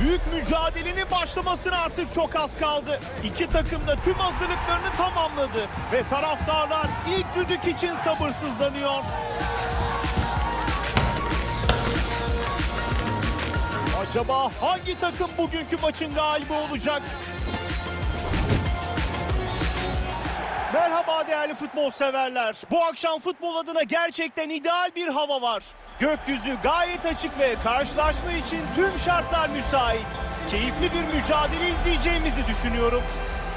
Büyük mücadelenin başlamasına artık çok az kaldı. İki takım da tüm hazırlıklarını tamamladı. Ve taraftarlar ilk düdük için sabırsızlanıyor. Acaba hangi takım bugünkü maçın galibi olacak? Merhaba değerli futbol severler. Bu akşam futbol adına gerçekten ideal bir hava var. Gökyüzü gayet açık ve karşılaşma için tüm şartlar müsait. Keyifli bir mücadele izleyeceğimizi düşünüyorum.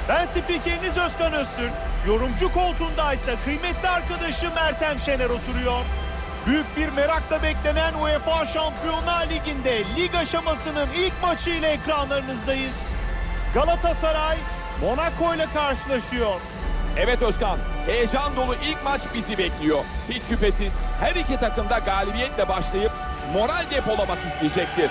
Ben spikeriniz Özkan Öztürk. Yorumcu koltuğundaysa kıymetli arkadaşım Ertem Şener oturuyor. Büyük bir merakla beklenen UEFA Şampiyonlar Ligi'nde lig aşamasının ilk maçı ile ekranlarınızdayız. Galatasaray Monaco ile karşılaşıyor. Evet Özkan, heyecan dolu ilk maç bizi bekliyor. Hiç şüphesiz her iki takım da galibiyetle başlayıp moral depolamak isteyecektir.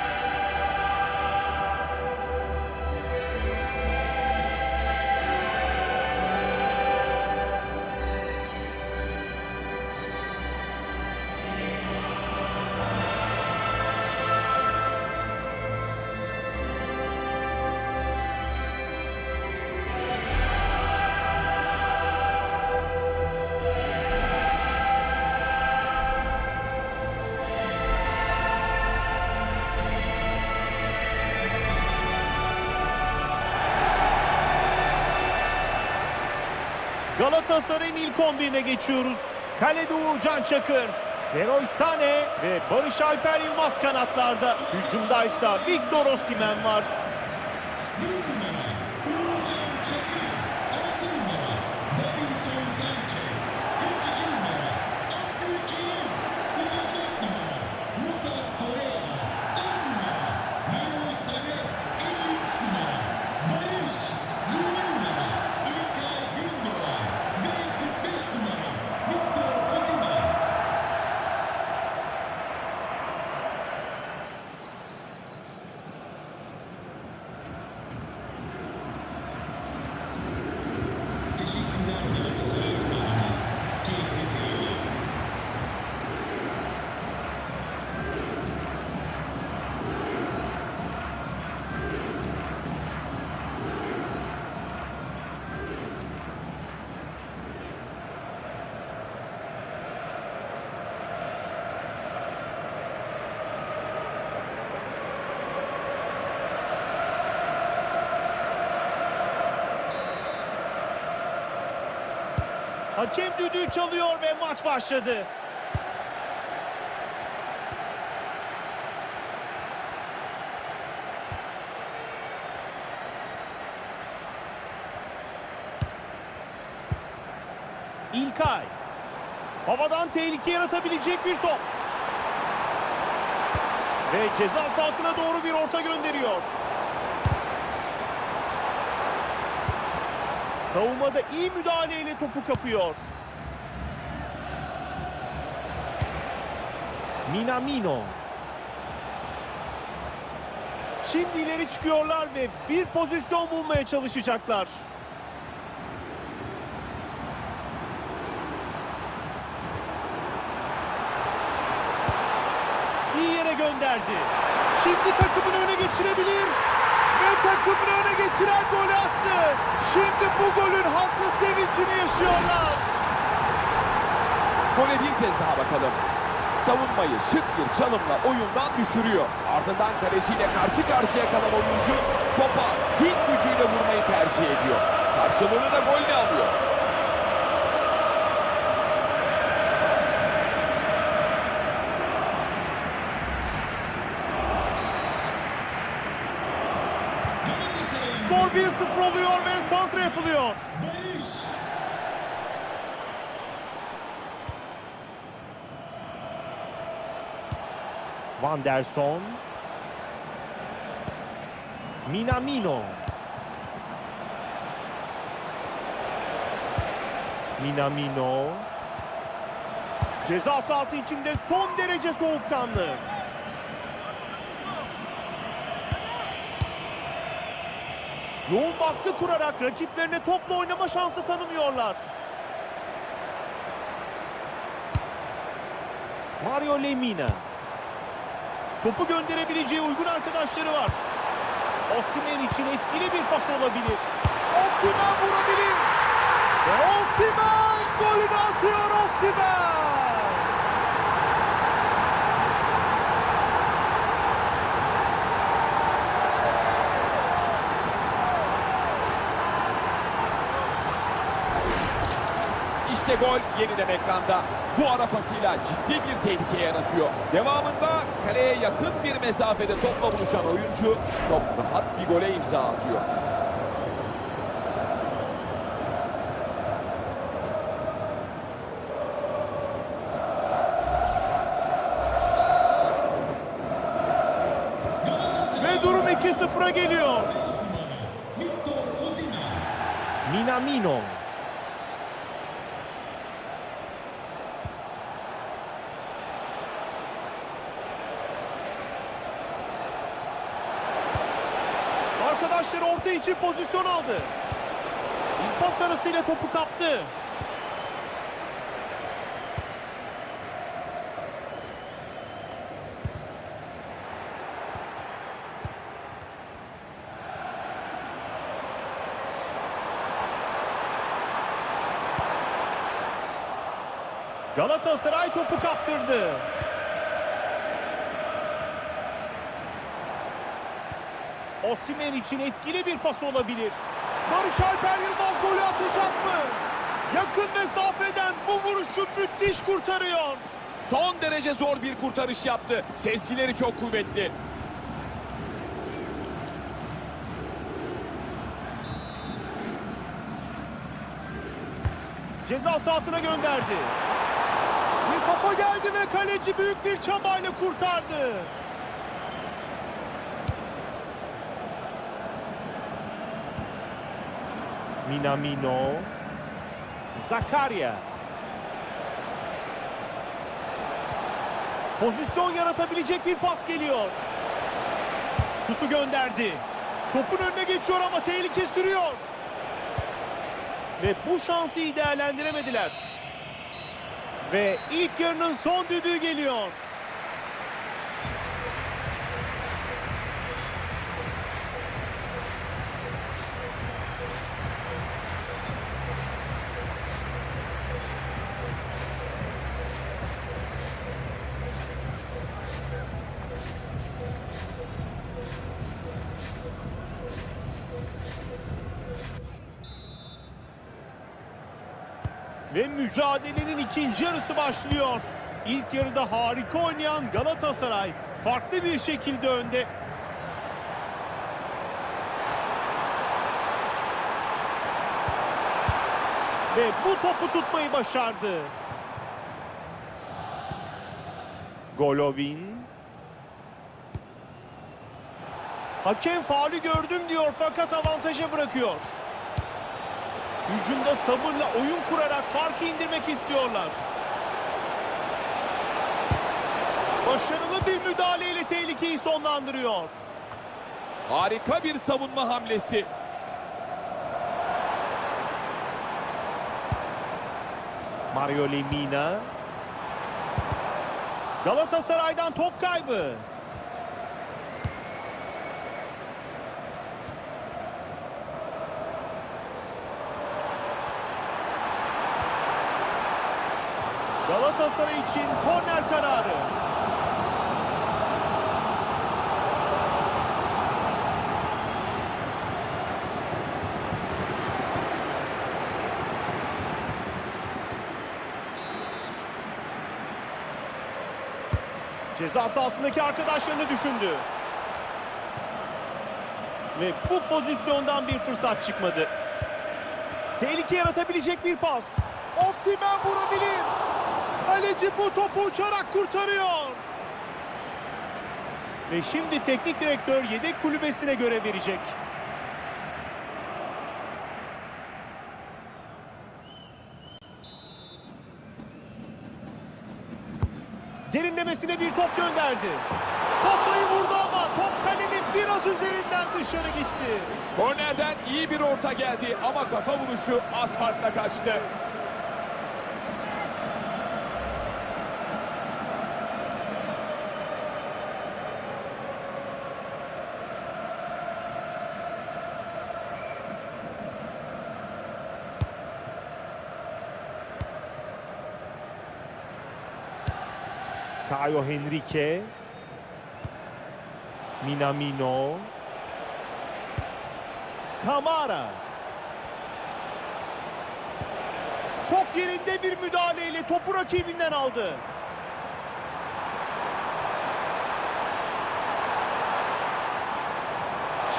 Galatasaray'ın ilk 11'ine geçiyoruz. Kalede Uğurcan Çakır, Leroy Sané ve Barış Alper Yılmaz kanatlarda. Hücumdaysa Victor Osimhen var. Hakem düdüğü çalıyor ve maç başladı. İlkay. Havadan tehlike yaratabilecek bir top. Ve ceza sahasına doğru bir orta gönderiyor. Savunmada iyi müdahaleyle topu kapıyor. Minamino. Şimdi ileri çıkıyorlar ve bir pozisyon bulmaya çalışacaklar. İyi yere gönderdi. Şimdi takımını öne geçirebilir. Takımını öne geçiren golü attı. Şimdi bu golün haklı sevincini yaşıyorlar. Gole bir kez daha bakalım. Savunmayı şık bir çalımla oyundan düşürüyor. Ardından kaleciyle karşı karşıya kalan oyuncu topa tüm gücüyle vurmayı tercih ediyor. Karşılığını da golle alıyor. Skor 1-0 oluyor ve santra yapılıyor. Van der Son. Minamino. Minamino. Ceza sahası içinde son derece soğukkanlı. Yoğun baskı kurarak rakiplerine topla oynama şansı tanımıyorlar. Mario Lemina. Topu gönderebileceği uygun arkadaşları var. Osimhen için etkili bir pas olabilir. Osimhen vurabilir. Ve golünü atıyor Osimhen. İşte gol yeniden ekranda. Bu ara pasıyla ciddi bir tehlike yaratıyor. Devamında kaleye yakın bir mesafede topla buluşan oyuncu çok rahat bir gole imza atıyor. Ve durum 2-0'a geliyor. Minamino. Orta için pozisyon aldı. Bir arasıyla topu kaptı. Galatasaray topu kaptırdı. Osimhen için etkili bir pas olabilir. Barış Alper Yılmaz golü atacak mı? Yakın mesafeden bu vuruşu müthiş kurtarıyor. Son derece zor bir kurtarış yaptı. Sezgileri çok kuvvetli. Ceza sahasına gönderdi. Bir kafa geldi ve kaleci büyük bir çabayla kurtardı. Minamino. Zakaria. Pozisyon yaratabilecek bir pas geliyor. Şutu gönderdi. Topun önüne geçiyor ama tehlike sürüyor. Ve bu şansı iyi değerlendiremediler. Ve ilk yarının son düdüğü geliyor. Ve mücadelenin ikinci yarısı başlıyor. İlk yarıda harika oynayan Galatasaray farklı bir şekilde önde. Ve bu topu tutmayı başardı. Golovin. Hakem faulü gördüm diyor fakat avantaja bırakıyor. Hücumda sabırla oyun kurarak farkı indirmek istiyorlar. Başarılı bir müdahaleyle tehlikeyi sonlandırıyor. Harika bir savunma hamlesi. Mario Lemina. Galatasaray'dan top kaybı. Galatasaray için korner kararı. Ceza sahasındaki arkadaşlarını düşündü. Ve bu pozisyondan bir fırsat çıkmadı. Tehlike yaratabilecek bir pas. Osimhen vurabilir. Kaleci bu topu uçarak kurtarıyor. Ve şimdi teknik direktör yedek kulübesine görev verecek. Derinlemesine bir top gönderdi. Kafayı vurdu ama top kalenin biraz üzerinden dışarı gitti. Kornerden iyi bir orta geldi ama kafa vuruşu az farkla kaçtı. Caio Henrique. Minamino. Kamara. Çok yerinde bir müdahaleyle topu rakibinden aldı.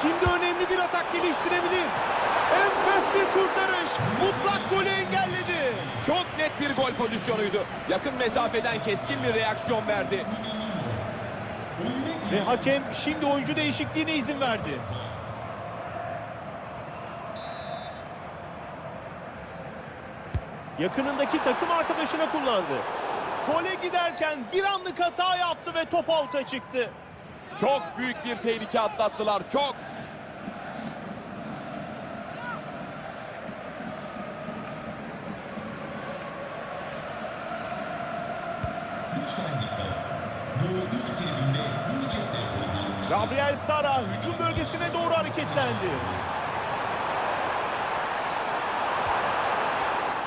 Şimdi önemli bir atak geliştirebilir. Enfes bir kurtarış. Mutlak golü engelledi. Çok net bir gol pozisyonuydu. Yakın mesafeden keskin bir reaksiyon verdi. Ve hakem şimdi oyuncu değişikliğine izin verdi. Yakınındaki takım arkadaşına kullandı. Gole giderken bir anlık hata yaptı ve top out'a çıktı. Çok büyük bir tehlike atlattılar. Çok. Gabriel Sara hücum bölgesine doğru hareketlendi.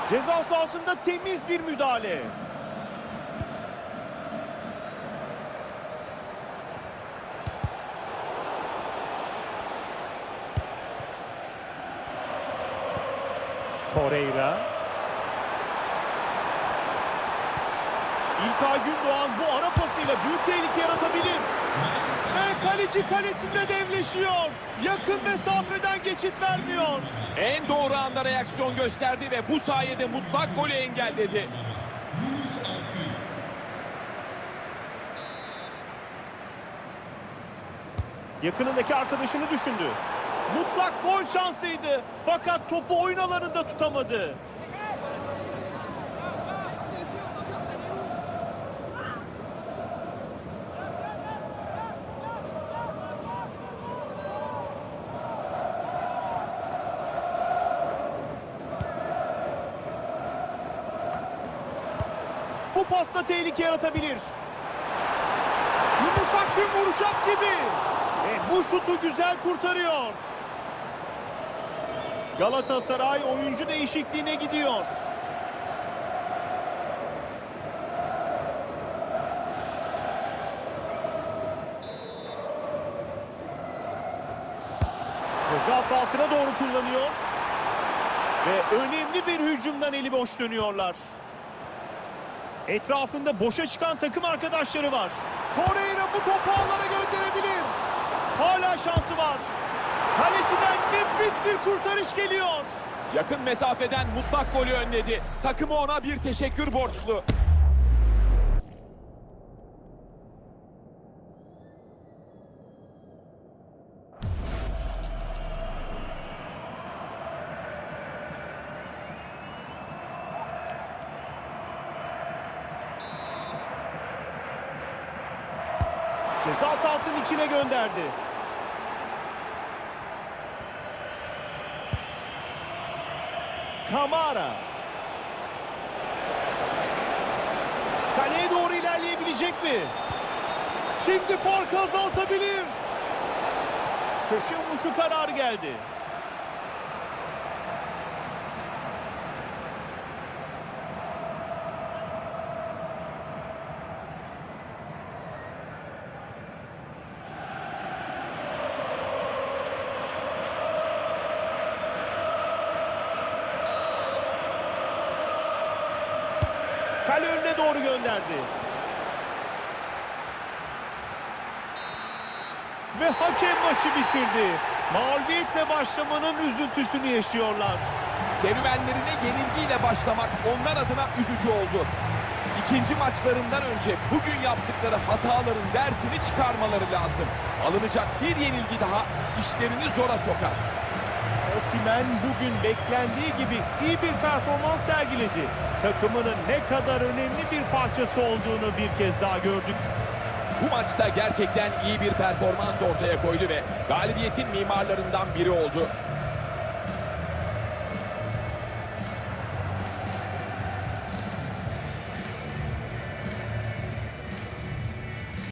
Ceza sahasında temiz bir müdahale. Torreira. İlkay Gündoğan bu ara pasıyla büyük tehlike yaratabilir. Ve kaleci kalesinde devleşiyor. Yakın mesafeden geçit vermiyor. En doğru anda reaksiyon gösterdi ve bu sayede mutlak golü engelledi. Yakınındaki arkadaşını düşündü. Mutlak gol şansıydı. Fakat topu oyun alanında tutamadı. Bu pasta tehlike yaratabilir. Yunus Akgün vuracak gibi. Ve bu şutu güzel kurtarıyor. Galatasaray oyuncu değişikliğine gidiyor. Ceza sahasına doğru kullanıyor. Ve önemli bir hücumdan eli boş dönüyorlar. Etrafında boşa çıkan takım arkadaşları var. Torreira bu topu ağlara gönderebilir. Hala şansı var. Kaleciden nefis bir kurtarış geliyor. Yakın mesafeden mutlak golü önledi. Takımı ona bir teşekkür borçlu. Gönderdi. Kamara. Kaleye doğru ilerleyebilecek mi? Şimdi farkı azaltabilir. Köşe vuruşu karar geldi. Kale önüne doğru gönderdi. Ve hakem maçı bitirdi. Mağlubiyetle başlamanın üzüntüsünü yaşıyorlar. Serüvenlerine yenilgiyle başlamak onlar adına üzücü oldu. İkinci maçlarından önce bugün yaptıkları hataların dersini çıkarmaları lazım. Alınacak bir yenilgi daha işlerini zora sokar. Osimhen bugün beklendiği gibi iyi bir performans sergiledi. Takımının ne kadar önemli bir parçası olduğunu bir kez daha gördük. Bu maçta gerçekten iyi bir performans ortaya koydu ve galibiyetin mimarlarından biri oldu.